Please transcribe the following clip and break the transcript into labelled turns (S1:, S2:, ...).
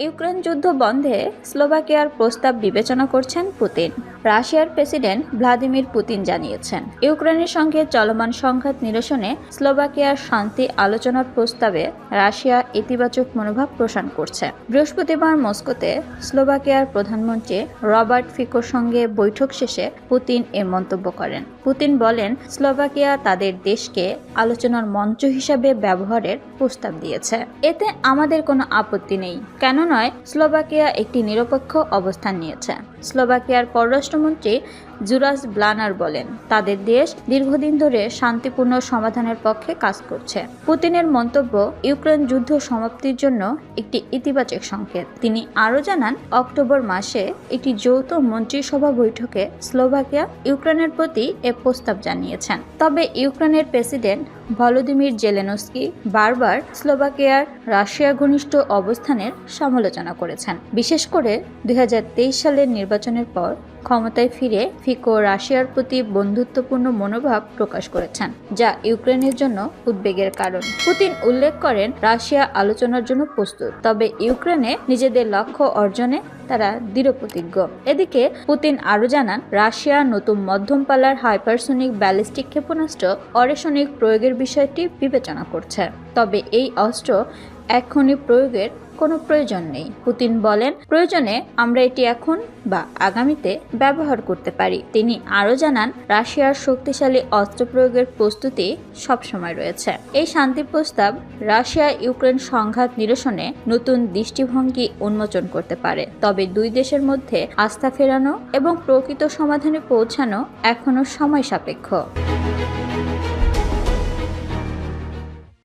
S1: Ukraine যুদ্ধ বন্ধে স্লোভাকিয়ার প্রস্তাব বিবেচনা করছেন পুতিন। রাশিয়ার প্রেসিডেন্ট ভ্লাদিমির পুতিন জানিয়েছেন। ইউক্রেনের সঙ্গে চলমান সংঘাত নিরসনে স্লোভাকিয়ার শান্তি আলোচনার প্রস্তাবে রাশিয়া ইতিবাচক মনোভাব পোষণ করছে। বৃহস্পতিবার মস্কোতে স্লোভাকিয়ার প্রধানমন্ত্রী রবার্ট ফিকোর সঙ্গে বৈঠক শেষে পুতিন এ মন্তব্য করেন। পুতিন বলেন, স্লোভাকিয়া তাদের দেশকে আলোচনার মঞ্চ হিসাবে ব্যবহারের প্রস্তাব দিয়েছে। এতে আমাদের কোনো আপত্তি নেই। কেন নয়, স্লোভাকিয়া একটি নিরপেক্ষ অবস্থান নিয়েছে। স্লোভাকিয়ার পররাষ্ট্রমন্ত্রী জুরাস ব্লানার বলেন, তাদের দেশ দীর্ঘদিন ধরে শান্তিপূর্ণ সমাধানের পক্ষে কাজ করছে। পুতিনের মন্তব্য ইউক্রেন যুদ্ধ সমাপ্তির জন্য একটি ইতিবাচক সংকেত। তিনি আরও জানান, অক্টোবর মাসে একটি যৌথ মন্ত্রিসভা বৈঠকে স্লোভাকিয়া ইউক্রেনের প্রতি এ প্রস্তাব জানিয়েছেন। তবে ইউক্রেনের প্রেসিডেন্ট ভলোদিমির জেলেনস্কি বারবার স্লোভাকিয়ার রাশিয়া ঘনিষ্ঠ অবস্থানের সমালোচনা করেছেন। বিশেষ করে দুই হাজার তেইশ সালের নির্বাচনের পর ক্ষমতায় ফিরে ফিকো রাশিয়ার প্রতি বন্ধুত্বপূর্ণ মনোভাব প্রকাশ করেছেন, যা ইউক্রেনের জন্য উদ্বেগের কারণ। পুতিন উল্লেখ করেন, রাশিয়া আলোচনার জন্য প্রস্তুত, তবে ইউক্রেনে নিজেদের লক্ষ্য অর্জনে তারা দৃঢ়প্রতিজ্ঞ। এদিকে, পুতিন আরও জানান, রাশিয়া নতুন মধ্যম পাল্লার হাইপারসোনিক ব্যালিস্টিক ক্ষেপণাস্ত্র অরেশনিক প্রয়োগের বিষয়টি বিবেচনা করছে। তবে এই অস্ত্র এক্ষুনি প্রয়োগের কোনো প্রয়োজন নেই। পুতিন বলেন, প্রয়োজনে আমরা এটি এখন বা আগামীতে ব্যবহার করতে পারি। তিনি আরও জানান, রাশিয়ার শক্তিশালী অস্ত্র প্রয়োগের প্রস্তুতি সবসময় রয়েছে। এই শান্তি প্রস্তাব রাশিয়া ইউক্রেন সংঘাত নিরসনে নতুন দৃষ্টিভঙ্গি উন্মোচন করতে পারে। তবে দুই দেশের মধ্যে আস্থা ফেরানো এবং প্রকৃত সমাধানে পৌঁছানো এখনও সময় সাপেক্ষ।